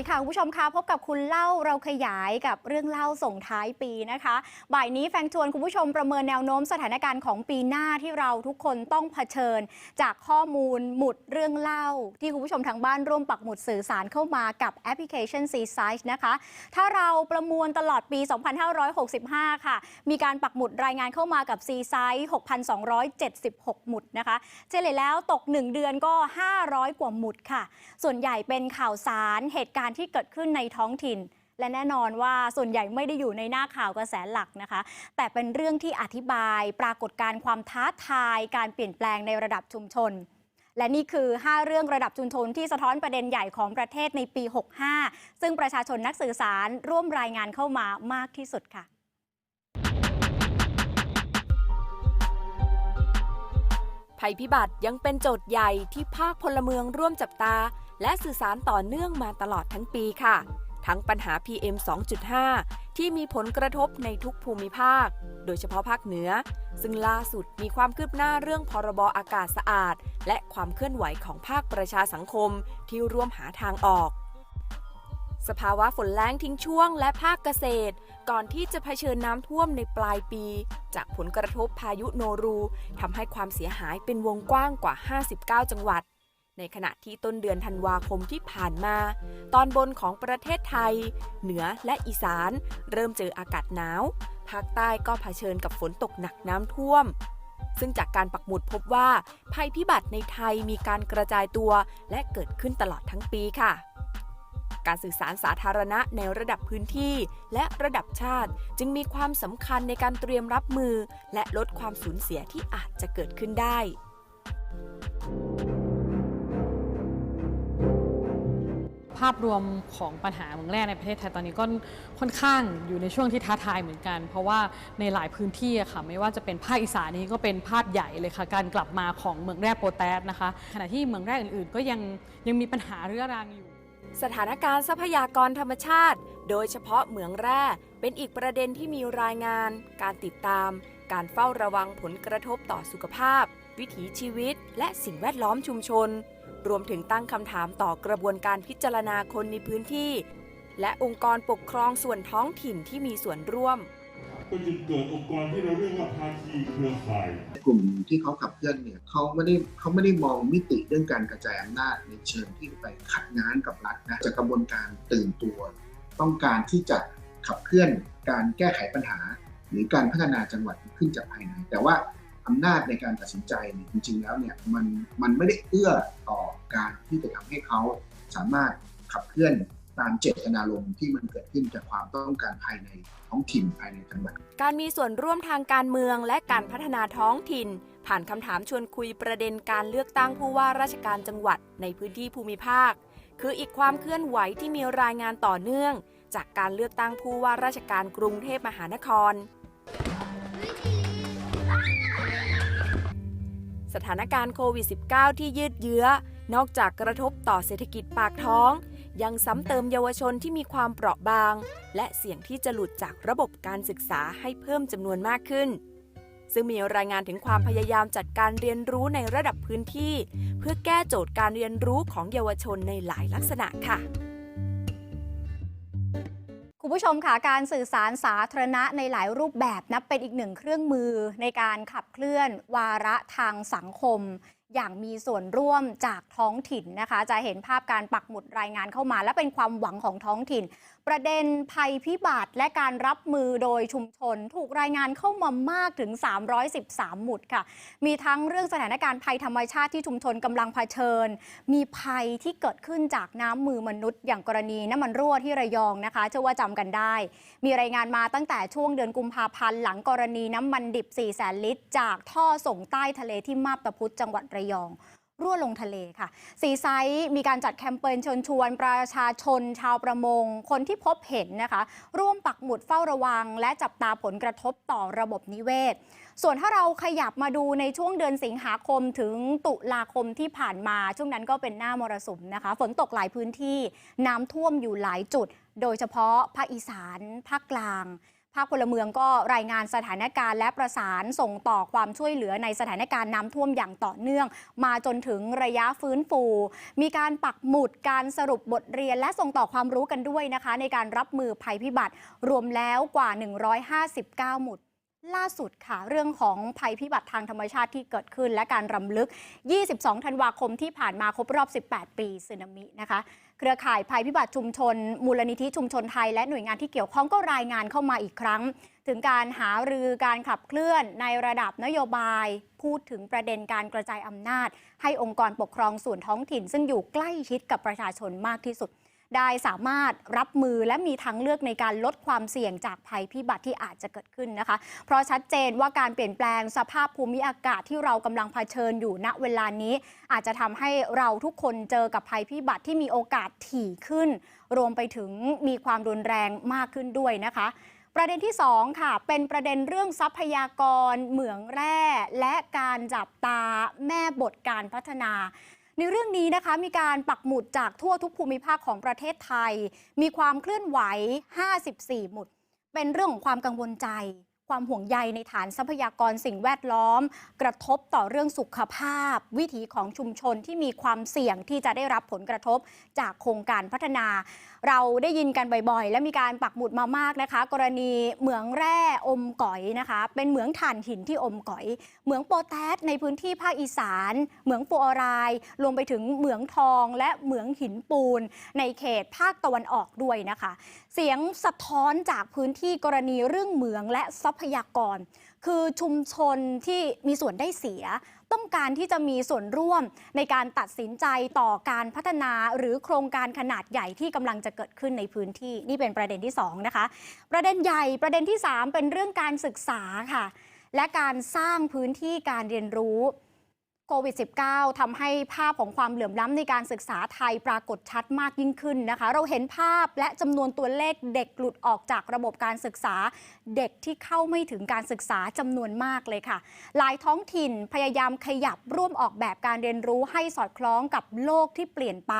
ดีค่ะ คุณผู้ชมคะพบกับคุณเล่าเราขยายกับเรื่องเล่าส่งท้ายปีนะคะ บ่ายนี้แฟงชวนคุณผู้ชมประเมินแนวโน้มสถานการณ์ของปีหน้าที่เราทุกคนต้องเผชิญ จากข้อมูลหมุดเรื่องเล่า ที่คุณผู้ชมทางบ้านร่วมปักหมุดสื่อสารเข้ามากับแอปพลิเคชัน C Size นะคะ ถ้าเราประมวลตลอดปี 2565 ค่ะ มีการปักหมุดรายงานเข้ามากับ C Size 6,276 หมุดนะคะเฉลี่ยแล้วตก 1 เดือนก็ 500 กว่าหมุดค่ะ ส่วนใหญ่เป็นข่าวสารเหตุการณ์ที่เกิดขึ้นในท้องถิ่น และแน่นอนว่าส่วนใหญ่ไม่ได้อยู่ในหน้าข่าวกระแสหลักนะคะ แต่เป็นเรื่องที่อธิบายปรากฏการณ์ความท้าทาย การเปลี่ยนแปลงในระดับชุมชน และนี่คือ 5 เรื่องระดับชุมชนที่สะท้อนประเด็นใหญ่ของประเทศในปี 65 ซึ่งประชาชนนักสื่อสารร่วมรายงานเข้ามามากที่สุดค่ะภัยพิบัติยังเป็นโจทย์ใหญ่ที่ภาคพลเมืองร่วมจับตา และสื่อสารต่อเนื่องมาตลอดทั้งปีค่ะ ทั้งปัญหา PM 2.5 ที่มีผลกระทบในทุกภูมิภาค โดยเฉพาะภาคเหนือ ซึ่งล่าสุดมีความคืบหน้าเรื่องพรบอากาศสะอาด และความเคลื่อนไหวของภาคประชาสังคมที่ร่วมหาทางออกสภาวะฝนแล้งทิ้งช่วงและภาคเกษตร ก่อนที่จะเผชิญน้ำท่วมในปลายปี จากผลกระทบพายุโนรูทำให้ความเสียหายเป็นวงกว้างกว่า 59 จังหวัด ในขณะที่ต้นเดือนธันวาคมที่ผ่านมา ตอนบนของประเทศไทย เหนือและอีสาน เริ่มเจออากาศหนาว ภาคใต้ก็เผชิญกับฝนตกหนักน้ำท่วม ซึ่งจากการปักหมุดพบว่า ภัยพิบัติในไทยมีการกระจายตัวและเกิดขึ้นตลอดทั้งปีค่ะการสื่อสารสาธารณะในระดับพื้นที่ และระดับชาติจึงมีความสำคัญในการเตรียมรับมือ และลดความสูญเสียที่อาจจะเกิดขึ้นได้ ภาพรวมของปัญหาเมืองแร่ในประเทศไทยตอนนี้ก็ค่อนข้างอยู่ในช่วงที่ท้าทายเหมือนกัน เพราะว่าในหลายพื้นที่ค่ะไม่ว่าจะเป็นภาคอีสานนี้ก็เป็นภาพใหญ่เลยค่ะ การกลับมาของเมืองแร่โปรแตสนะคะ ขณะที่เมืองแร่อื่นๆ ก็ยังยังมีปัญหาเรื้อรังอยู่ สถานการณ์ทรัพยากรธรรมชาติ โดยเฉพาะเหมืองแร่เป็นอีกประเด็นที่มีรายงาน การติดตาม การเฝ้าระวังผลกระทบต่อสุขภาพ วิถีชีวิต และสิ่งแวดล้อมชุมชน รวมถึงตั้งคำถามต่อกระบวนการพิจารณาคนในพื้นที่ และองค์กรปกครองส่วนท้องถิ่นที่มีส่วนร่วม ก็จึงเกิดองค์กรที่เราเรียกว่าภาคีเครือข่าย กลุ่มที่เขาขับเคลื่อนเนี่ยเขาไม่ได้เขาไม่ได้มองมิติเรื่องการกระจายอำนาจในเชิงที่ไปขัดง้านกับรัฐนะจากกระบวนการตื่นตัว ต้องการที่จะขับเคลื่อนการแก้ไขปัญหา หรือการพัฒนาจังหวัดขึ้นจากภายในแต่ว่า อำนาจในการตัดสินใจเนี่ยจริง ๆ แล้วเนี่ยมันมันไม่ได้เอื้อต่อการที่จะทำให้เขาสามารถขับเคลื่อนตามเจตนารมณ์ที่มันเกิดขึ้นจากความต้องการภายในท้องถิ่นภายในจังหวัด การมีส่วนร่วมทางการเมืองและการพัฒนาท้องถิ่น ผ่านคำถามชวนคุยประเด็นการเลือกตั้งผู้ว่าราชการจังหวัดในพื้นที่ภูมิภาค คืออีกความเคลื่อนไหวที่มีรายงานต่อเนื่อง จากการเลือกตั้งผู้ว่าราชการกรุงเทพมหานคร สถานการณ์โควิด -19 ที่ยืดเยื้อ นอกจากกระทบต่อเศรษฐกิจปากท้อง ยังซ้ำเติมเยาวชนที่มีความเปราะบาง และเสี่ยงที่จะหลุดจากระบบการศึกษาให้เพิ่มจำนวนมากขึ้น ซึ่งมีรายงานถึงความพยายามจัดการเรียนรู้ในระดับพื้นที่ เพื่อแก้โจทย์การเรียนรู้ของเยาวชนในหลายลักษณะค่ะ คุณผู้ชมค่ะการสื่อสารสาธารณะในหลายรูปแบบนับเป็นอีกหนึ่งเครื่องมือในการขับเคลื่อนวาระทางสังคม อย่างมีส่วนร่วมจากท้องถิ่นนะคะ จะเห็นภาพการปักหมุดรายงานเข้ามา และเป็นความหวังของท้องถิ่น ประเด็นภัยพิบัติและการรับมือโดยชุมชน ถูกรายงานเข้ามามากถึง 313 หมุดค่ะ มีทั้งเรื่องสถานการณ์ภัยธรรมชาติที่ชุมชนกำลังเผชิญ มีภัยที่เกิดขึ้นจากน้ำมือมนุษย์ อย่างกรณีน้ำมันรั่วที่ระยองนะคะเชื่อว่าจำกันได้ มีรายงานมาตั้งแต่ช่วงเดือนกุมภาพันธ์หลังกรณีน้ำมันดิบ4แสนลิตร จากท่อส่งใต้ทะเลที่มาบตาพุธจังหวัดระยอง รั่วลงทะเลค่ะ สีไซส์มีการจัดแคมเปญเชิญชวนประชาชนชาวประมง คนที่พบเห็นนะคะ ร่วมปักหมุดเฝ้าระวัง และจับตาผลกระทบต่อระบบนิเวศ ส่วนถ้าเราขยับมาดูในช่วงเดือนสิงหาคมถึงตุลาคมที่ผ่านมา ช่วงนั้นก็เป็นหน้ามรสุมนะคะ ฝนตกหลายพื้นที่น้ำท่วมอยู่หลายจุด โดยเฉพาะภาคอีสาน ภาคกลาง ภาคพลเมืองก็รายงานสถานการณ์และประสานส่งต่อความช่วยเหลือในสถานการณ์น้ำท่วมอย่างต่อเนื่อง มาจนถึงระยะฟื้นฟู มีการปักหมุดการสรุปบทเรียน และส่งต่อความรู้กันด้วยนะคะ ในการรับมือภัยพิบัติ รวมแล้วกว่า 159 หมุด ล่าสุดค่ะ เรื่องของภัยพิบัติทางธรรมชาติที่เกิดขึ้น และการรำลึก 22 ธันวาคมที่ผ่านมาครบรอบ 18 ปีสึนามินะคะ เครือข่ายภัยพิบัติชุมชน มูลนิธิชุมชนไทย และหน่วยงานที่เกี่ยวข้องก็รายงานเข้ามาอีกครั้ง ถึงการหารือการขับเคลื่อนในระดับนโยบาย พูดถึงประเด็นการกระจายอำนาจ ให้องค์กรปกครองส่วนท้องถิ่น ซึ่งอยู่ใกล้ชิดกับประชาชนมากที่สุด ได้สามารถรับมือและมีทางเลือกในการลดความเสี่ยงจากภัยพิบัติที่อาจจะเกิดขึ้นนะคะ เพราะชัดเจนว่าการเปลี่ยนแปลงสภาพภูมิอากาศที่เรากำลังเผชิญอยู่ณเวลานี้ อาจจะทำให้เราทุกคนเจอกับภัยพิบัติที่มีโอกาสถี่ขึ้น รวมไปถึงมีความรุนแรงมากขึ้นด้วยนะคะประเด็นที่ 2 ค่ะ เป็นประเด็นเรื่องทรัพยากร เหมืองแร่ และการจับตาแม่บทการพัฒนา ในเรื่องนี้นะคะมีการปักหมุดจากทั่วทุกภูมิภาคของประเทศไทย มีความเคลื่อนไหว 54 หมุด เป็นเรื่องของความกังวลใจ ความห่วงใยในฐานทรัพยากรสิ่งแวดล้อม กระทบต่อเรื่องสุขภาพ วิถีของชุมชนที่มีความเสี่ยงที่จะได้รับผลกระทบจากโครงการพัฒนาเราได้ยินกันบ่อยๆ และมีการปักหมุดมามากนะคะ กรณีเหมืองแร่อมก๋อยนะคะ เป็นเหมืองถ่านหินที่อมก๋อย เหมืองโปแทสในพื้นที่ภาคอีสาน เหมืองฟูออรายรวมไปถึงเหมืองทอง และเหมืองหินปูน ในเขตภาคตะวันออกด้วยนะคะ เสียงสะท้อนจากพื้นที่กรณีเรื่องเหมืองและทรัพยากร คือชุมชนที่มีส่วนได้เสีย ต้องการที่จะมีส่วนร่วมในการตัดสินใจต่อการพัฒนาหรือโครงการขนาดใหญ่ที่กำลังจะเกิดขึ้นในพื้นที่นี่เป็นประเด็นที่2นะคะประเด็นใหญ่ประเด็นที่ 3 เป็นเรื่องการศึกษาค่ะและการสร้างพื้นที่การเรียนรู้ โควิด -19 ทำให้ภาพของความเหลื่อมล้ำในการศึกษาไทยปรากฏชัดมากยิ่งขึ้นนะคะ เราเห็นภาพและจำนวนตัวเลขเด็กหลุดออกจากระบบการศึกษา เด็กที่เข้าไม่ถึงการศึกษาจำนวนมากเลยค่ะ หลายท้องถิ่นพยายามขยับร่วมออกแบบการเรียนรู้ให้สอดคล้องกับโลกที่เปลี่ยนไป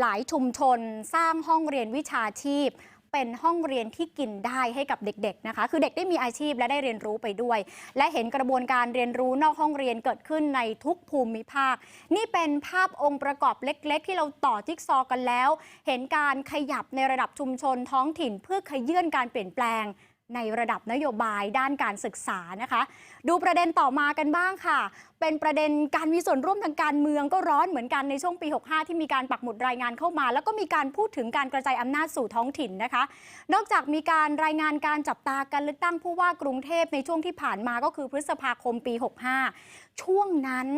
หลายชุมชนสร้างห้องเรียนวิชาชีพ เป็นห้องเรียนที่กินได้ให้กับเด็กๆนะคะ คือเด็กได้มีอาชีพและได้เรียนรู้ไปด้วย และเห็นกระบวนการเรียนรู้นอกห้องเรียนเกิดขึ้นในทุกภูมิภาค นี่เป็นภาพองค์ประกอบเล็ก ๆ ที่เราต่อจิ๊กซอว์กันแล้ว เห็นการขยับในระดับชุมชนท้องถิ่นเพื่อขยื่นการเปลี่ยนแปลง ในระดับนโยบายด้านการศึกษานะคะ ดูประเด็นต่อมากันบ้างค่ะ เป็นประเด็นการมีส่วนร่วมทางการเมืองก็ร้อนเหมือนกันในช่วงปี 65 ที่มีการปักหมุดรายงานเข้ามา แล้วก็มีการพูดถึงการกระจายอำนาจสู่ท้องถิ่นนะคะ นอกจากมีการรายงานการจับตาการเลือกตั้งผู้ว่ากรุงเทพในช่วงที่ผ่านมาก็คือพฤษภาคมปี 65 ช่วงนั้น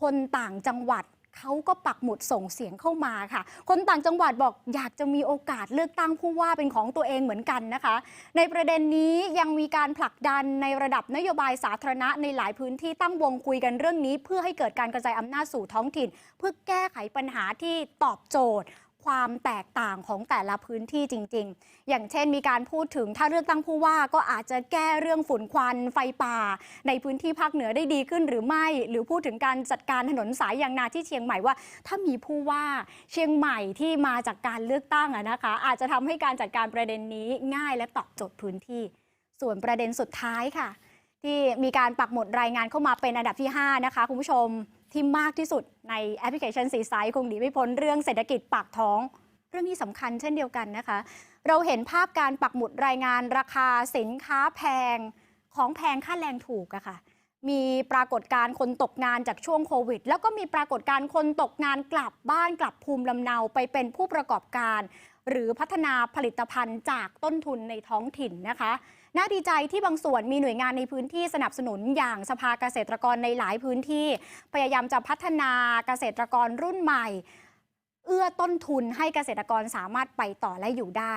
คนต่างจังหวัด เขาก็ปักหมุดส่งเสียงเข้ามาค่ะ คนต่างจังหวัดบอกอยากจะมีโอกาสเลือกตั้งผู้ว่าเป็นของตัวเองเหมือนกันนะคะ ในประเด็นนี้ยังมีการผลักดันในระดับนโยบายสาธารณะในหลายพื้นที่ตั้งวงคุยกันเรื่องนี้ เพื่อให้เกิดการกระจายอำนาจสู่ท้องถิ่น เพื่อแก้ไขปัญหาที่ตอบโจทย์ ความแตกต่างของแต่ละพื้นที่จริง ๆ อย่างเช่นมีการพูดถึงถ้าเลือกตั้งผู้ว่าก็อาจจะแก้เรื่องฝุ่นควันไฟป่า ในพื้นที่ภาคเหนือได้ดีขึ้นหรือไม่ หรือพูดถึงการจัดการถนนสายยางนาที่เชียงใหม่ว่า ถ้ามีผู้ว่าเชียงใหม่ที่มาจากการเลือกตั้งอะนะคะ อาจจะทำให้การจัดการประเด็นนี้ง่ายและตอบโจทย์พื้นที่ ส่วนประเด็นสุดท้ายค่ะ ที่มีการปักหมุดรายงานเข้ามาเป็นอันดับที่ 5 นะคะคุณผู้ชม ที่มากที่สุดในแอปพลิเคชันสีไซคงหนีไม่พ้นเรื่องเศรษฐกิจปากท้อง เรื่องนี้สำคัญเช่นเดียวกันนะคะ เราเห็นภาพการปักหมุดรายงานราคาสินค้าแพงของแพงค่าแรงถูกอะค่ะ มีปรากฏการณ์คนตกงานจากช่วงโควิด แล้วก็มีปรากฏการณ์คนตกงานกลับบ้านกลับภูมิลำเนาไปเป็นผู้ประกอบการ หรือพัฒนาผลิตภัณฑ์จากต้นทุนในท้องถิ่นนะคะ น่าดีใจที่บางส่วนมีหน่วยงานในพื้นที่สนับสนุนอย่างสภาเกษตรกรในหลายพื้นที่ พยายามจะพัฒนาเกษตรกรรุ่นใหม่ เอื้อต้นทุนให้เกษตรกรสามารถไปต่อและอยู่ได้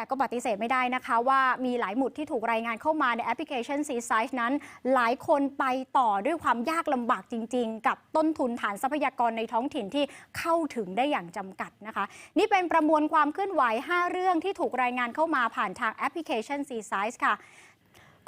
แต่ก็ปฏิเสธไม่ได้นะคะว่ามีหลายหมุดที่ถูกรายงานเข้ามาในแอปพลิเคชัน C Size นั้น หลายคนไปต่อด้วยความยากลำบากจริง ๆ กับต้นทุนฐานทรัพยากรในท้องถิ่นที่เข้าถึงได้อย่างจำกัดนะคะ นี่เป็นประมวลความเคลื่อนไหว 5 เรื่องที่ถูกรายงานเข้ามาผ่านทางแอปพลิเคชัน C Size ค่ะ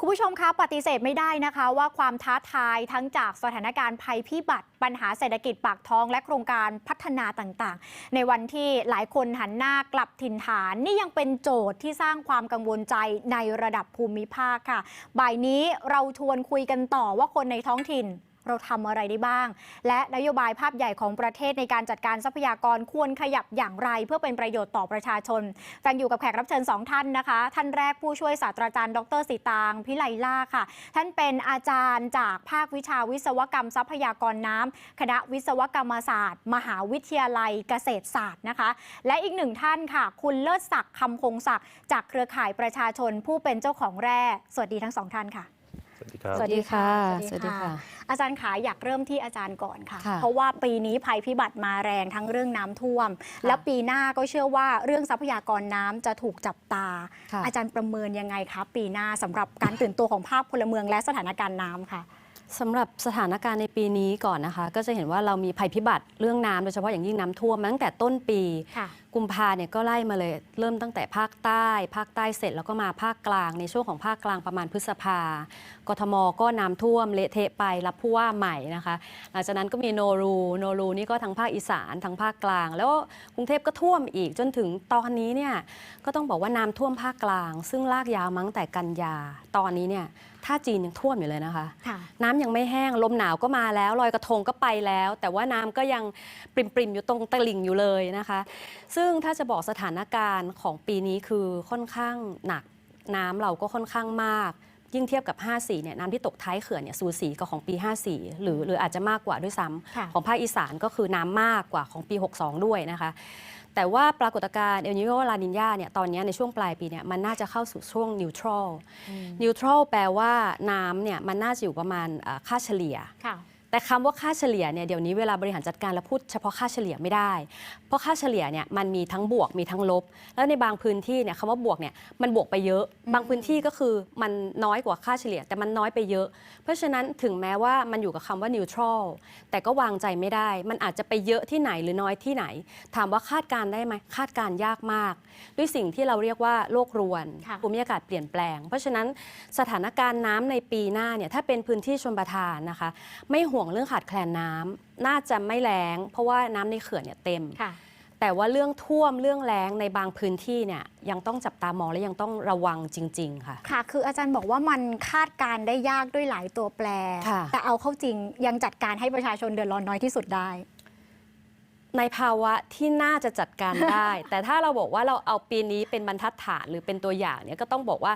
คุณผู้ชมคะปฏิเสธไม่ได้นะคะว่าความท้าทายทั้งจากสถานการณ์ภัยพิบัติ ปัญหาเศรษฐกิจปากท้องและโครงการพัฒนาต่างๆ ในวันที่หลายคนหันหน้ากลับถิ่นฐาน นี่ยังเป็นโจทย์ที่สร้างความกังวลใจในระดับภูมิภาคค่ะ บ่ายนี้เราชวนคุยกันต่อว่าคนในท้องถิ่น เราทำอะไรได้บ้าง และนโยบายภาพใหญ่ของประเทศในการจัดการทรัพยากรควรขยับอย่างไร เพื่อเป็นประโยชน์ต่อประชาชนแฟนอยู่กับแขกรับเชิญสองท่านนะคะ ท่านแรกผู้ช่วยศาสตราจารย์ดรสีตางพิไลล่าค่ะ ท่านเป็นอาจารย์จากภาควิชาวิศวกรรมทรัพยากรน้ำคณะวิศวกรรมศาสตร์ มหาวิทยาลัยเกษตรศาสตร์นะคะ และอีกหนึ่งท่านค่ะ คุณเลิศศักดิ์คำคงศักดิ์จากเครือข่ายประชาชนผู้เป็นเจ้าของแร่สวัสดีทั้งสองท่านค่ะ วัสดีครับ สวัสดีค่ะสวัสดีค่ะ อาจารย์ขาอยากเริ่มที่อาจารย์ก่อนค่ะ ค่ะเพราะว่าปีนี้ภัยพิบัติมาแรงทั้งเรื่องน้ำท่วม และปีหน้าก็เชื่อว่าเรื่องทรัพยากรน้ำจะถูกจับตา ค่ะ อาจารย์ประเมินยังไงคะปีหน้าสำหรับการตื่นตัวของภาคพลเมืองและสถานการณ์น้ำค่ะ สำหรับสถานการณ์ในปีนี้ก่อนนะคะ ก็จะเห็นว่าเรามีภัยพิบัติเรื่องน้ำโดยเฉพาะอย่างยิ่งน้ำท่วมมาตั้งแต่ต้นปี ค่ะ กุมภาเนี่ยก็ไล่มาเลยเริ่มตั้งแต่ภาคใต้ ภาคใต้เสร็จแล้วก็มาภาคกลางในช่วงของภาคกลางประมาณพฤษภากทมก็น้ำท่วมเละเทะไปรับผู้ว่าใหม่นะคะ หลังจากนั้นก็มีโนรูโนรูนี่ก็ทั้งภาคอีสานทั้งภาคกลาง แล้วกรุงเทพก็ท่วมอีกจนถึงตอนนี้เนี่ยก็ต้องบอกว่าน้ำท่วมภาคกลาง ซึ่งลากยาวมาตั้งแต่กันยาตอนนี้เนี่ย ท่าจีนยังท่วมอยู่เลยนะคะค่ะน้ำยังไม่แห้งลมหนาวก็มาแล้วลอยกระทงก็ไปแล้ว แต่ว่าน้ำก็ยังปริมๆอยู่ตรงตลิ่งอยู่เลยนะคะ ซึ่งถ้าจะบอกสถานการณ์ของปีนี้คือค่อนข้างหนักน้ำเราก็ค่อนข้างมากยิ่งเทียบกับ 54 เนี่ยน้ำที่ตกท้ายเขื่อนเนี่ยสูสีกับของปี 54 หรือหรืออาจจะมากกว่าด้วยซ้ค่ะำของภาคอีสานก็คือน้ำมากกว่าของปี 62 ด้วยนะคะ แต่ว่าปรากฏการณ์เอลนิโยลานินยาเนี่ยตอนนี้ในช่วงปลายปีเนี่ยมันน่าจะเข้าสู่ช่วงนิวทรัลนิวทรัลแปลว่าน้ำเนี่ยมันน่าจะอยู่ประมาณอ่าค่าเฉลี่ยค่ะ แต่คำว่าค่าเฉลี่ยเนี่ยเดี๋ยวนี้เวลาบริหารจัดการเราพูดเฉพาะค่าเฉลี่ยไม่ได้ เพราะค่าเฉลี่ยเนี่ยมันมีทั้งบวกมีทั้งลบ แล้วในบางพื้นที่เนี่ยคำว่าบวกเนี่ยมันบวกไปเยอะ บางพื้นที่ก็คือมันน้อยกว่าค่าเฉลี่ย แต่มันน้อยไปเยอะ เพราะฉะนั้นถึงแม้ว่ามันอยู่กับคำว่า neutral แต่ก็วางใจไม่ได้ มันอาจจะไปเยอะที่ไหนหรือน้อยที่ไหน ถามว่าคาดการณ์ได้ไหมคาดการณ์ยากมาก ด้วยสิ่งที่เราเรียกว่าโลกรวนค่ะภูมิอากาศเปลี่ยนแปลง เพราะฉะนั้นสถานการณ์น้ำในปีหน้าเนี่ยถ้าเป็นพื้นที่ชนประทานนะคะ ไม่ห่วงเรื่องขาดแคลนน้ำน่าจะไม่แล้ง เพราะว่าน้ำในเขื่อนเนี่ยเต็มค่ะแต่ว่าเรื่องท่วมเรื่องแล้งในบางพื้นที่เนี่ยยังต้องจับตามองและยังต้องระวังจริง ๆ ค่ะ ค่ะ คืออาจารย์บอกว่ามันคาดการณ์ได้ยากด้วยหลายตัวแปรค่ะแต่เอาเข้าจริงยังจัดการให้ประชาชนเดือดร้อนน้อยที่สุดได้ในภาวะที่น่าจะจัดการได้ แต่ถ้าเราบอกว่าเราเอาปีนี้เป็นบรรทัดฐานหรือเป็นตัวอย่างเนี่ยก็ต้องบอกว่า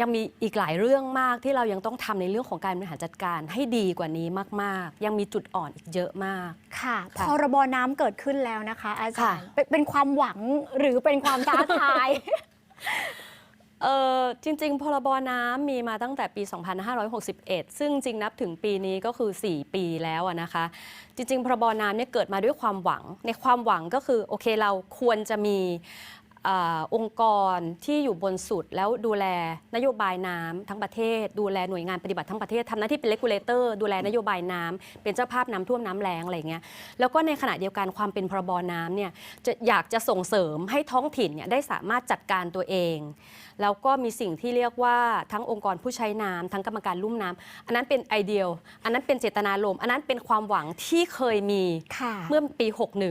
ยังมีอีกหลายเรื่องมากที่เรายังต้องทำในเรื่องของการบริหารจัดการให้ดีกว่านี้มาก ๆ ยังมีจุดอ่อนอีกเยอะมาก ค่ะค่ะพรบน้ำเกิดขึ้นแล้วนะคะอาจารย์ค่ะเป็นเป็นความหวังหรือเป็นความท้าทายเออจริง ๆ พรบน้ำมีมาตั้งแต่ปี 2561 ซึ่งจริงนับถึงปีนี้ก็คือ 4 ปีแล้วอะนะคะ จริง ๆ พรบน้ำเนี่ยเกิดมาด้วยความหวัง ในความหวังก็คือโอเคเราควรจะมี อองค์กรที่อยู่บนสุดแล้วดูแลนโยบายน้ำทั้งประเทศ ดูแลหน่วยงานปฏิบัติทั้งประเทศทำหน้าที่เป็นเลกูเลเตอร์ดูแลนโยบายน้ำเป็นเจ้าภาพน้ำท่วมน้ำแรงอะไรเงี้ยแล้วก็ในขณะเดียวกันความเป็นพรบน้ำเนี่ยจะอยากจะส่งเสริมให้ท้องถิ่นเนี่ยได้สามารถจัดการตัวเอง แล้วก็มีสิ่งที่เรียกว่าทั้งองค์กรผู้ใช้น้ำทั้งกรรมการลุ่มน้ำอันนั้นเป็นไอเดียอันนั้นเป็นเจตนารมณ์อันนั้นเป็นความหวังที่เคยมีค่ะ เมื่อปี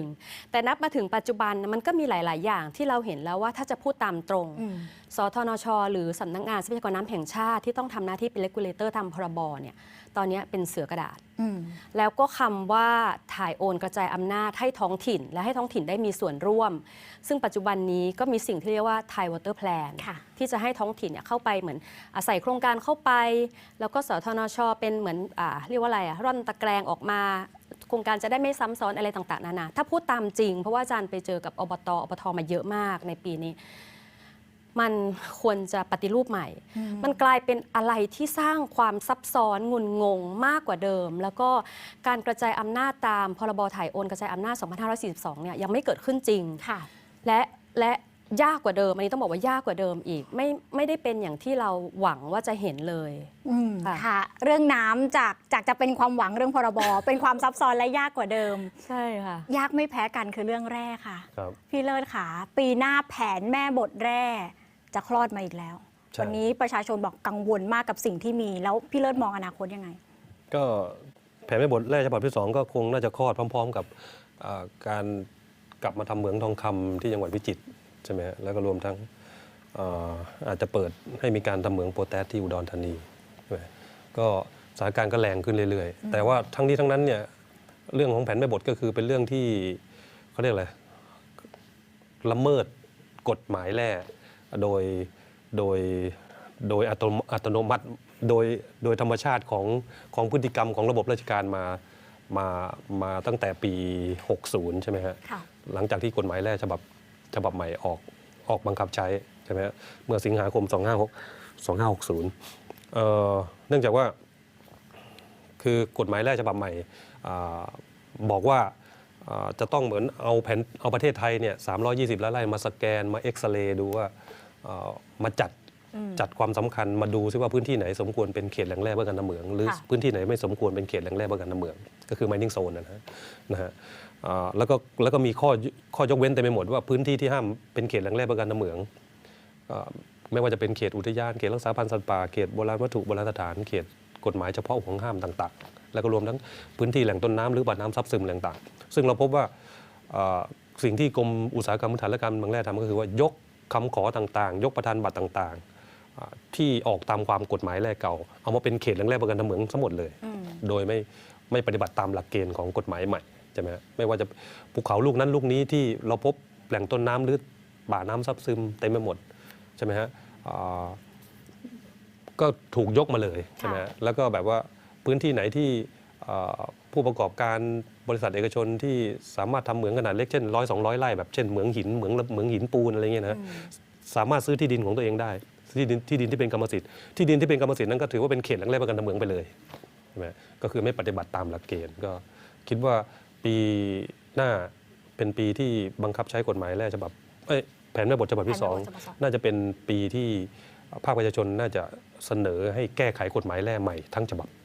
61 แต่นับมาถึงปัจจุบันมันก็มีหลาย ๆ อย่างที่เราเห็นแล้วว่าถ้าจะพูดตามตรง อืม สทนช หรือสำนักงานทรัพยากรน้ำแห่งชาติที่ต้องทำหน้าที่เป็นเลกูลเลเตอร์ทำพรบเนี่ย ตอนนี้เป็นเสือกระดาษอืมแล้วก็คำว่าถ่ายโอนกระจายอำนาจให้ท้องถิ่น และให้ท้องถิ่นได้มีส่วนร่วม ซึ่งปัจจุบันนี้ก็มีสิ่งที่เรียกว่าไทยวอเตอร์แพลนค่ะที่จะให้ท้องถิ่นเนี่ยเข้าไปเหมือนอาศัยโครงการเข้าไป แล้วก็สทนชเป็นเหมือนอ่าเรียกว่าอะไรอะร่อนตะแกรงออกมาโครงการจะได้ไม่ซ้ำซ้อนอะไรต่างๆ นานา ถ้าพูดตามจริง เพราะว่าอาจารย์ไปเจอกับอบต อบทมาเยอะมากในปีนี้ มันควรจะปฏิรูปใหม่ มันกลายเป็นอะไรที่สร้างความซับซ้อนงุนงงมากกว่าเดิม แล้วก็การกระจายอำนาจตามพรบถ่ายโอนกระจายอำนาจ 2542 เนี่ยยังไม่เกิดขึ้นจริงค่ะและและยากกว่าเดิม อันนี้ต้องบอกว่ายากกว่าเดิมอีก ไม่ไม่ได้เป็นอย่างที่เราหวังว่าจะเห็นเลยอืมค่ะค่ะ เรื่องน้ำจากจากจะเป็นความหวังเรื่องพรบ เป็นความซับซ้อนและยากกว่าเดิม ใช่ค่ะ ยากไม่แพ้กันคือเรื่องแรกค่ะครับพี่เลิศค่ะ ปีหน้าแผนแม่บทแร่ จะคลอดมาอีกแล้ว ใช่ วันนี้ประชาชนบอกกังวลมากกับสิ่งที่มี แล้วพี่เลิศมองอนาคตยังไง ก็แผนแม่บทแรกฉบับที่ 2 ก็คงน่าจะคลอดพร้อม ๆ กับอ่าการกลับมาทำเหมืองทองคำที่จังหวัดพิจิตรใช่ไหมฮะแล้วก็รวมทั้งอ่าอาจจะเปิดให้มีการทำเหมืองโปรแทสที่อุดรธานีใช่ไหมก็สถานการณ์ก็แรงขึ้นเรื่อยๆ แต่ว่าทั้งนี้ทั้งนั้นเนี่ยเรื่องของแผนแม่บทก็คือเป็นเรื่องที่เขาเรียกอะไรละเมิดกฎหมายแร่ โดยโดยโดยอัตโนอัตโนมัติโดยโดยธรรมชาติของของพฤติกรรมของระบบราชการมามามาตั้งแต่ปี 60 ใช่ไหมฮะค่ะหลังจากที่กฎหมายแรกฉบับฉบับใหม่ออกออกบังคับใช้ใช่ไหมฮะเมื่อสิงหาคม 256 2560เอ่อเนื่องจากว่าคือกฎหมายแรกฉบับใหม่อาบอกว่าอ่า จะต้องเหมือนเอาแผนเอาประเทศไทยเนี่ย320ล้านไร่มาสแกนมาเอ็กซเรย์ดูว่าอ่ามาจัดจัดความสำคัญมาดูซิว่าพื้นที่ไหนสมควรเป็นเขตแหล่งแร่เพื่อการน้ำเหมือง หรือค่ะพื้นที่ไหนไม่สมควรเป็นเขตแหล่งแร่เพื่อการน้ำเหมือง ก็คือ mining zone นะฮะนะฮะอ่าแล้วก็แล้วก็มีข้อข้อยกเว้นเต็มไปหมดว่าพื้นที่ที่ห้ามเป็นเขตแหล่งแร่เพื่อการน้ำเหมืองอ่าไม่ว่าจะเป็นเขตอุทยานเขตรักษาพันธุ์สัตว์ป่าเขตโบราณวัตถุโบราณสถานเขตกฎหมายเฉพาะห่วงห้ามต่างๆ แล้วก็รวมทั้งพื้นที่แหล่งต้นน้ำหรือบ่อน้ำซับซึมแหล่งต่างๆซึ่งเราพบว่าอ่าสิ่งที่กรมอุตสาหกรรมพื้นฐานและการเมืองแร่ทำก็คือว่ายกคำขอต่างๆ ยกประธานบัตรต่างๆอ่าที่ออกตามความกฎหมายแร่เก่า เอามาเป็นเขตแหล่งแร่ประกันทำเหมืองทั้งหมดเลยอืมโดยไม่ไม่ปฏิบัติตามหลักเกณฑ์ของกฎหมายใหม่ใช่ไหมฮะไม่ว่าจะภูเขาลูกนั้นลูกนี้ที่เราพบแหล่งต้นน้ำหรือบ่าน้ำซับซึมเต็มไปหมดใช่ไหมฮะอ่าก็ถูกยกมาเลยใช่ไหมฮะแล้วก็แบบว่า พื้นที่ไหนที่อ่าผู้ประกอบการบริษัทเอกชนที่สามารถทำเหมืองขนาดเล็กเช่นร้อยสองร้อยไร่แบบเช่นเหมืองหินเหมืองเหมืองหินปูนอะไรเงี้ยนะฮะสามารถซื้อที่ดินของตัวเองได้ที่ดินที่ดินที่เป็นกรรมสิทธิ์ที่ดินที่เป็นกรรมสิทธิ์นั้นก็ถือว่าเป็นเขตแหล่งแร่ประกันทำเหมืองไปเลยใช่ไหมก็คือไม่ปฏิบัติตามหลักเกณฑ์ก็คิดว่าปีหน้าเป็นปีที่บังคับใช้กฎหมายแรกฉบับเอ้ยแผนแม่บทฉบับที่สองแผนแม่บทฉบับสองน่าจะเป็นปีที่ภาคประชาชนน่าจะเสนอให้แก้ไขกฎหมายแร่ใหม่ทั้งฉบับอืม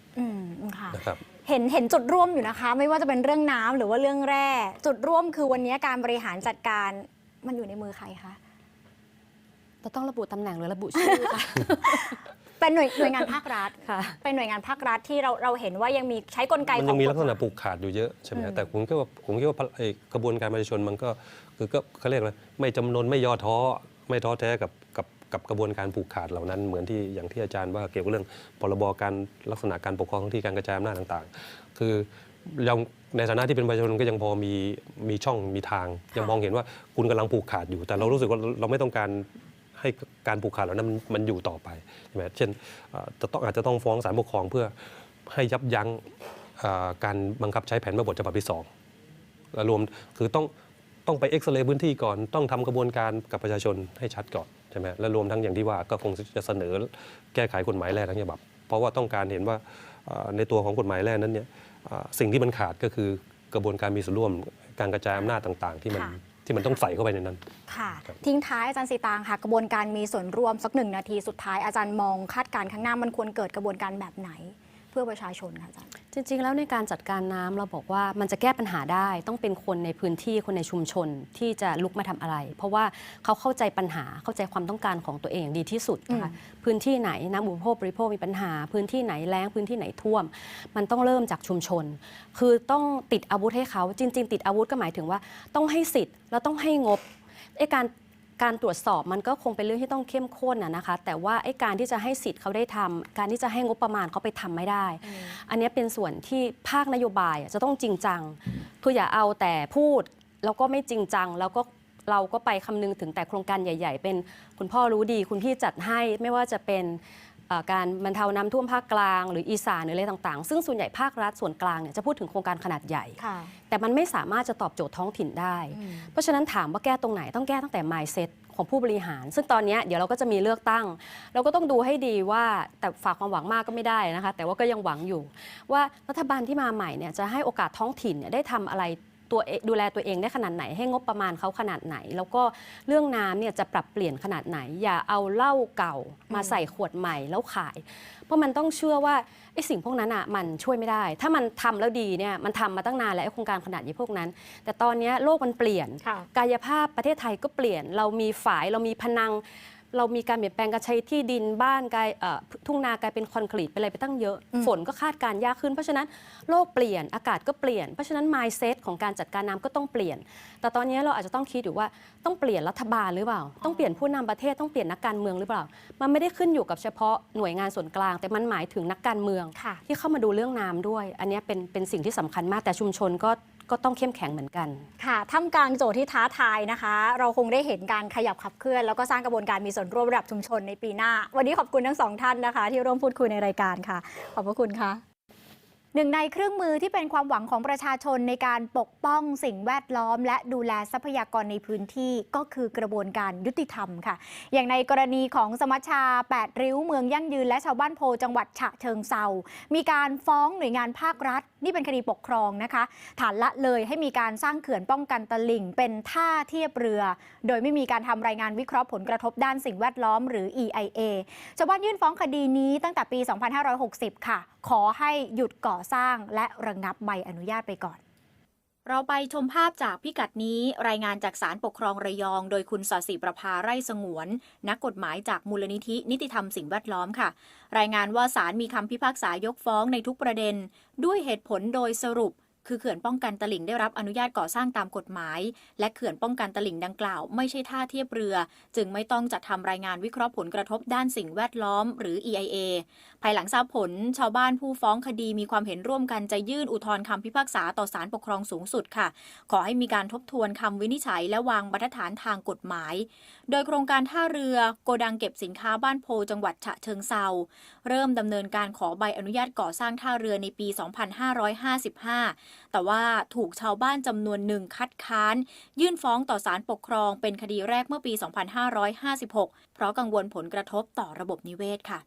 ค่ะ นะครับ เห็นเห็นจุดร่วมอยู่นะคะ ไม่ว่าจะเป็นเรื่องน้ำหรือว่าเรื่องแร่ จุดร่วมคือวันนี้การบริหารจัดการมันอยู่ในมือใครคะ เราต้องระบุตำแหน่งหรือระบุชื่อค่ะ เป็นหน่วยหน่วยงานภาครัฐ ค่ะ เป็นหน่วยงานภาครัฐที่เราเราเห็นว่ายังมีใช้กลไกมันขยัองงมีกฎลักษณะหายผูกขาดอยู่เยอะใช่ไหมอืฮะมแต่ผมคิดว่าผมคิดว่าไอ้กระบวนการประชาชนมันก็คือก็เขาเรียกอะไรไม่จำนนไม่ย่อท้อไม่ท้อแท้กับกับ กับกระบวนการผูกขาดเหล่านั้น เหมือนที่อย่างที่อาจารย์ว่าเกี่ยวกับเรื่องพรบการลักษณะการปกครองท้องที่การกระจายอำนาจต่างๆ คือยังในฐานะที่เป็นประชาชนก็ยังพอมีมีช่องมีทาง ยังมองเห็นว่าคุณกำลังผูกขาดอยู่ แต่เรารู้สึกว่าเราไม่ต้องการให้การผูกขาดเหล่านั้นมันอยู่ต่อไปใช่ไหมเช่นจะต้องอาจจะต้องฟ้องศาลปกครองเพื่อให้ยับยั้งการบังคับใช้แผนแม่บทฉบับที่2รวมคือต้องต้องไปเอ็กซเรย์พื้นที่ก่อน ต้องทำกระบวนการกับประชาชนให้ชัดก่อน ช่ไหมและรวมทั้งอย่างที่ว่าก็คงจะเสนอแก้ไขกฎหมายแรกทั้งฉบับ เพราะว่าต้องการเห็นว่าอ่าในตัวของกฎหมายแรกนั้นเนี่ยอ่าสิ่งที่มันขาดก็คือกระบวนการมีส่วนร่วมการกระจายอำนาจต่างๆ ที่มันค่ะที่มันต้องใส่เข้าไปในนั้น ค่ะครับทิ้งท้ายอาจารย์สีตางค่ะ กระบวนการมีส่วนร่วมสักหนึ่งนาทีสุดท้ายอาจารย์มองคาดการณ์ข้างหน้ามันควรเกิดกระบวนการแบบไหนเพื่อประชาชนค่ะอาจารย์ จริง ๆ แล้วในการจัดการน้ำเราบอกว่ามันจะแก้ปัญหาได้ต้องเป็นคนในพื้นที่คนในชุมชนที่จะลุกมาทำอะไร เพราะว่าเขาเข้าใจปัญหาเข้าใจความต้องการของตัวเองดีที่สุดนะคะพื้นที่ไหนน้ำอุปโภคบริโภคมีปัญหา พื้นที่ไหนแล้งพื้นที่ไหนท่วม มันต้องเริ่มจากชุมชน คือต้องติดอาวุธให้เขาจริง ๆ ติดอาวุธก็หมายถึงว่าต้องให้สิทธิ์แล้วต้องให้งบไอ้การ การตรวจสอบมันก็คงเป็นเรื่องที่ต้องเข้มข้นนะนะคะ แต่ว่าไอ้การที่จะให้สิทธิ์เขาได้ทำการที่จะให้งบประมาณเขาไปทำไม่ได้ อันเนี้ยเป็นส่วนที่ภาคนโยบายอะจะต้องจริงจัง คืออย่าเอาแต่พูดแล้วก็ไม่จริงจัง แล้วก็เราก็ไปคำนึงถึงแต่โครงการใหญ่ ๆ เป็นคุณพ่อรู้ดี คุณพี่จัดให้ไม่ว่าจะเป็นเอ่อ การบรรเทาน้ำท่วมภาคกลาง หรืออีสานหรืออะไรต่างๆ ซึ่งส่วนใหญ่ภาครัฐส่วนกลางเนี่ยจะพูดถึงโครงการขนาดใหญ่ค่ะแต่มันไม่สามารถจะตอบโจทย์ท้องถิ่นได้ เพราะฉะนั้นถามว่าแก้ตรงไหนต้องแก้ตั้งแต่ mindset ของผู้บริหาร ซึ่งตอนเนี้ยเดี๋ยวเราก็จะมีเลือกตั้ง เราก็ต้องดูให้ดีว่าแต่ฝากความหวังมากก็ไม่ได้นะคะ แต่ว่าก็ยังหวังอยู่ ว่ารัฐบาลที่มาใหม่เนี่ยจะให้โอกาสท้องถิ่นเนี่ยได้ทำอะไร ตัวเองดูแลตัวเองได้ขนาดไหน ให้งบประมาณเขาขนาดไหน แล้วก็เรื่องน้ำเนี่ยจะปรับเปลี่ยนขนาดไหน อย่าเอาเหล้าเก่ามาใส่ขวดใหม่แล้วขาย เพราะมันต้องเชื่อว่าไอ้สิ่งพวกนั้นอะมันช่วยไม่ได้ ถ้ามันทำแล้วดีเนี่ยมันทำมาตั้งนานแล้วไอ้โครงการขนาดใหญ่พวกนั้น แต่ตอนเนี้ยโลกมันเปลี่ยนค่ะกายภาพประเทศไทยก็เปลี่ยน เรามีฝายเรามีพนัง เรามีการเปลี่ยนแปลงการใช้ที่ดินบ้านกลายเอ่อทุ่งนากลายเป็นคอนกรีตเป็นอะไรไปตั้งเยอะอืมฝนก็คาดการณ์ยากขึ้น เพราะฉะนั้นโลกเปลี่ยนอากาศก็เปลี่ยน เพราะฉะนั้น mindset ของการจัดการน้ำก็ต้องเปลี่ยน แต่ตอนนี้เราอาจจะต้องคิดอยู่ว่าต้องเปลี่ยนรัฐบาลหรือเปล่า ต้องเปลี่ยนผู้นำประเทศต้องเปลี่ยนนักการเมืองหรือเปล่า มันไม่ได้ขึ้นอยู่กับเฉพาะหน่วยงานส่วนกลาง แต่มันหมายถึงนักการเมือง ค่ะ ที่เข้ามาดูเรื่องน้ำด้วย อันเนี้ยเป็นเป็นสิ่งที่สำคัญมากแต่ชุมชนก็ ก็ต้องเข้มแข็งเหมือนกัน ค่ะท่ามกลางโจทย์ที่ท้าทายนะคะ เราคงได้เห็นการขยับขับเคลื่อน แล้วก็สร้างกระบวนการมีส่วนร่วมระดับชุมชนในปีหน้า วันนี้ขอบคุณทั้งสองท่านนะคะ ที่ร่วมพูดคุยในรายการค่ะ ขอบพระคุณค่ะ หนึ่งในเครื่องมือที่เป็นความหวังของประชาชนในการปกป้องสิ่งแวดล้อม และดูแลทรัพยากรในพื้นที่ก็คือกระบวนการยุติธรรมค่ะ อย่างในกรณีของสมัชชา 8 ริ้วเมืองยั่งยืนและชาวบ้านโพจังหวัดฉะเชิงเซา มีการฟ้องหน่วยงานภาครัฐ นี่เป็นคดีปกครองนะคะ ฐานละเลยให้มีการสร้างเขื่อนป้องกันตลิ่ง เป็นท่าเทียบเรือ โดยไม่มีการทำรายงานวิเคราะห์ผลกระทบด้านสิ่งแวดล้อมหรือ EIA ชาวบ้านยื่นฟ้องคดีนี้ตั้งแต่ปี 2560 ค่ะ ขอให้หยุดก่อสร้างและระงับใบอนุญาตไปก่อน เราไปชมภาพจากพิกัดนี้ รายงานจากสารปกครองระยอง โดยคุณสศิประภาไร่สงวน นักกฎหมายจากมูลนิธินิติธรรมสิ่งแวดล้อมค่ะ รายงานว่าสารมีคำพิพากษายกฟ้องในทุกประเด็น ด้วยเหตุผลโดยสรุป คือเขื่อนป้องกันตลิ่งได้รับอนุญาตก่อสร้างตามกฎหมาย และเขื่อนป้องกันตลิ่งดังกล่าว ไม่ใช่ท่าเทียบเรือ จึงไม่ต้องจัดทำรายงานวิเคราะห์ผลกระทบด้านสิ่งแวดล้อมหรือ EIA ภายหลังทราบผลชาวบ้านผู้ฟ้องคดีมีความเห็นร่วมกันจะยื่นอุทธรณ์คำพิพากษาต่อศาลปกครองสูงสุดค่ะ ขอให้มีการทบทวนคำวินิจฉัยและวางบรรทัดฐานทางกฎหมาย โดยโครงการท่าเรือโกดังเก็บสินค้าบ้านโพจังหวัดฉะเชิงเซาเริ่มดำเนินการขอใบอนุญาตก่อสร้างท่าเรือในปี 2555แต่ว่าถูกชาวบ้านจำนวนหนึ่งคัดค้าน ยื่นฟ้องต่อศาลปกครองเป็นคดีแรกเมื่อปี 2556 เพราะกังวลผลกระทบต่อระบบนิเวศค่ะ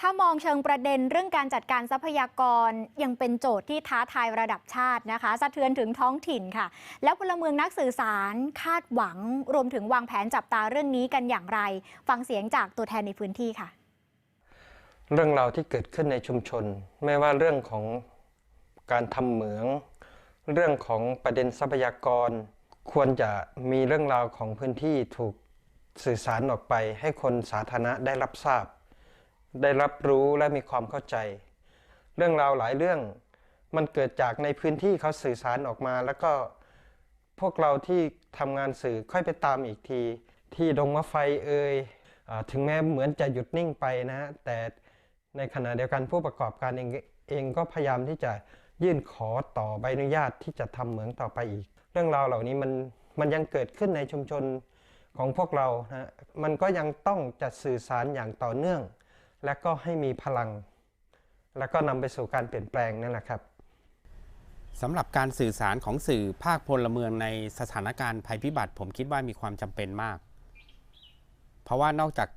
ถ้ามองเชิงประเด็นเรื่องการจัดการทรัพยากรยังเป็นโจทย์ที่ท้าทายระดับชาตินะคะ สะเทือนถึงท้องถิ่นค่ะ แล้วพลเมืองนักสื่อสารคาดหวัง รวมถึงวางแผนจับตาเรื่องนี้กันอย่างไร ฟังเสียงจากตัวแทนในพื้นที่ค่ะเรื่องราวที่เกิดขึ้นในชุมชน ไม่ว่าเรื่องของ การทำเหมือง เรื่องของประเด็นทรัพยากร ควรจะมีเรื่องราวของพื้นที่ถูกสื่อสารออกไป ให้คนสาธารณะได้รับทราบ ได้รับรู้และมีความเข้าใจ เรื่องราวหลายเรื่องมันเกิดจากในพื้นที่เขาสื่อสารออกมา แล้วก็พวกเราที่ทำงานสื่อค่อยไปตามอีกที ที่ดงมะไฟเอ่ยอถึงแม้เหมือนจะหยุดนิ่งไปนะ แต่ในขณะเดียวกันผู้ประกอบการเองเองก็พยายามที่จะ ยื่นขอต่อใบอนุญาตที่จะทำเหมืองต่อไปอีก เรื่องราวเหล่านี้มันมันยังเกิดขึ้นในชุมชนของพวกเรานะมันก็ยังต้องจัดสื่อสารอย่างต่อเนื่อง และก็ให้มีพลัง แล้วก็นำไปสู่การเปลี่ยนแปลงนั่นแหละครับสำหรับการสื่อสารของสื่อภาคพลเมืองในสถานการณ์ภัยพิบัติ ผมคิดว่ามีความจำเป็นมาก เพราะว่านอกจาก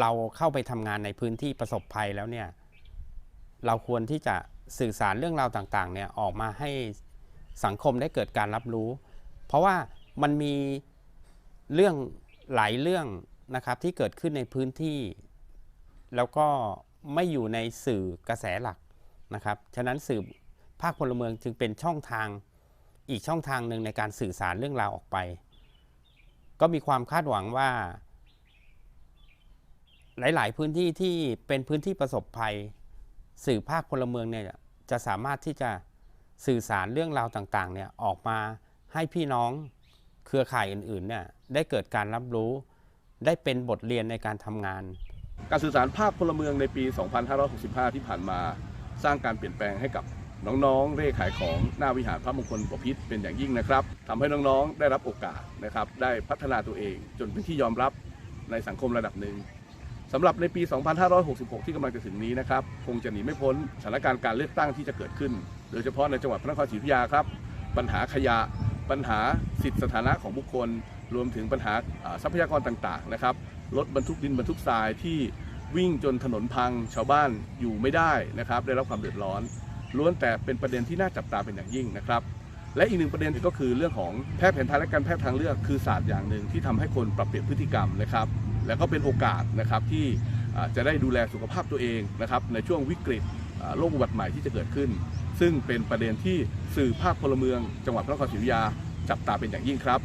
เราเข้าไปทำงานในพื้นที่ประสบภัยแล้วเนี่ย เราควรที่จะ สื่อสารเรื่องราวต่างๆเนี่ยออกมาให้สังคมได้เกิดการรับรู้ เพราะว่ามันมีเรื่องหลายเรื่องนะครับที่เกิดขึ้นในพื้นที่ แล้วก็ไม่อยู่ในสื่อกระแสหลักนะครับ ฉะนั้นสื่อภาคพลเมืองจึงเป็นช่องทางอีกช่องทางหนึ่งในการสื่อสารเรื่องราวออกไป ก็มีความคาดหวังว่า หลาย ๆ พื้นที่ที่เป็นพื้นที่ประสบภัย สื่อภาคพลเมืองเนี่ยจะสามารถที่จะสื่อสารเรื่องราวต่างๆเนี่ยออกมาให้พี่น้องเครือข่ายอื่นๆเนี่ยได้เกิดการรับรู้ได้เป็นบทเรียนในการทำงาน การสื่อสารภาคพลเมืองในปี 2565 ที่ผ่านมา สร้างการเปลี่ยนแปลงให้กับน้องๆ เร่ขายของหน้าวิหารพระมงคลบพิตรเป็นอย่างยิ่งนะครับทำให้น้องๆ ได้รับโอกาสนะครับ ได้พัฒนาตัวเองจนเป็นที่ยอมรับในสังคมระดับหนึ่ง สำหรับในปี 2566 ที่กำลังจะถึงนี้นะครับ คงจะหนีไม่พ้นสถานการณ์การเลือกตั้งที่จะเกิดขึ้น โดยเฉพาะในจังหวัดพระนครศรีอยุธยาครับ ปัญหาขยะ ปัญหาสิทธิสถานะของบุคคล รวมถึงปัญหาทรัพยากรต่างๆนะครับ รถบรรทุกดินบรรทุกทรายที่วิ่งจนถนนพัง ชาวบ้านอยู่ไม่ได้นะครับ ได้รับความเดือดร้อน ล้วนแต่เป็นประเด็นที่น่าจับตาเป็นอย่างยิ่งนะครับ และอีกหนึ่งประเด็นก็คือเรื่องของแพทย์แผนไทยและการแพทย์ทางเลือกคือศาสตร์อย่างหนึ่งที่ทำให้คนปรับเปลี่ยนพฤติกรรมนะครับ แล้วก็เป็นโอกาสนะครับที่จะได้ดูแลสุขภาพตัวเองนะครับในช่วงวิกฤตโรคอุบัติใหม่ที่จะเกิดขึ้น ซึ่งเป็นประเด็นที่สื่อภาคพลเมือง จังหวัดพระนครศรีอยุธยาจับตาเป็นอย่างยิ่งครับ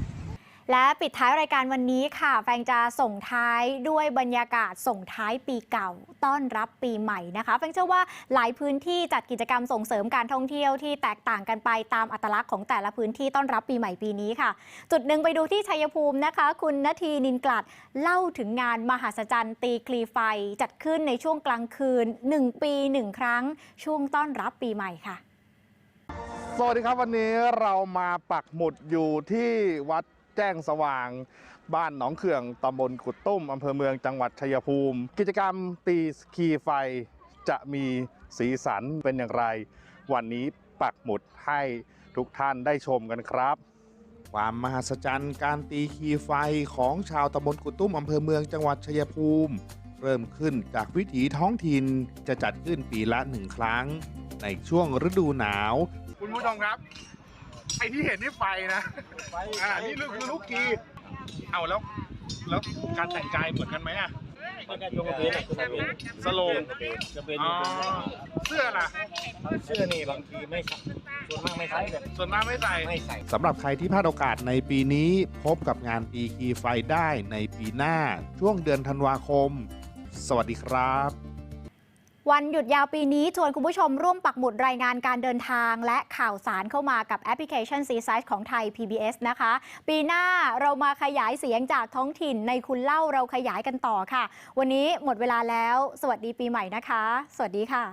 และปิดท้ายรายการวันนี้ค่ะ แฟงจะส่งท้ายด้วยบรรยากาศส่งท้ายปีเก่าต้อนรับปีใหม่นะคะแฟงเชื่อว่าหลายพื้นที่จัดกิจกรรมส่งเสริมการท่องเที่ยวที่แตกต่างกันไปตามอัตลักษณ์ของแต่ละพื้นที่ต้อนรับปีใหม่ปีนี้ค่ะ จุดหนึ่งไปดูที่ชัยภูมินะคะ คุณนาทีนินกลัดเล่าถึงงานมหัศจรรย์ตีคลีไฟ จัดขึ้นในช่วงกลางคืน 1 ปี 1 ครั้ง ช่วงต้อนรับปีใหม่ค่ะสวัสดีครับวันนี้เรามาปักหมุดอยู่ที่วัด แจ้งสว่าง บ้านหนองเขื่องตำบลกุดตุ้มอำเภอเมืองจังหวัดชัยภูมิ กิจกรรมตีสกีไฟจะมีสีสันเป็นอย่างไร วันนี้ปักหมุดให้ทุกท่านได้ชมกันครับ ความมหัศจรรย์การตีคีไฟของชาวตำบลกุดตุ้มอำเภอเมืองจังหวัดชัยภูมิเริ่มขึ้นจากวิถีท้องถิ่นจะจัดขึ้นปีละหนึ่งครั้ง ในช่วงฤดูหนาว คุณผู้ชมครับ ไอที่เห็นนี่ไฟนะอ่านี่คือลูกกีเอาแล้ว แล้วการแต่งกายเหมือนกันไหมอะสโลงอ๋อเสื้อล่ะ เสื้อนี่บางทีไม่ใส่ส่วนมากไม่ใส่เลยส่วนมากไม่ใส่ไม่ใส่สำหรับใครที่พลาดโอกาสในปีนี้พบกับงานตีคีไฟได้ในปีหน้า ช่วงเดือนธันวาคม สวัสดีครับ วันหยุดยาวปีนี้ชวนคุณผู้ชมร่วมปักหมุดรายงานการเดินทางและข่าวสารเข้ามากับแอปพลิเคชัน c s i ของไทย PBS นะคะ ปีหน้าเรามาขยายเสียงจากท้องถิ่นในคุณเล่าเราขยายกันต่อค่ะ วันนี้หมดเวลาแล้ว สวัสดีปีใหม่นะคะ สวัสดีค่ะ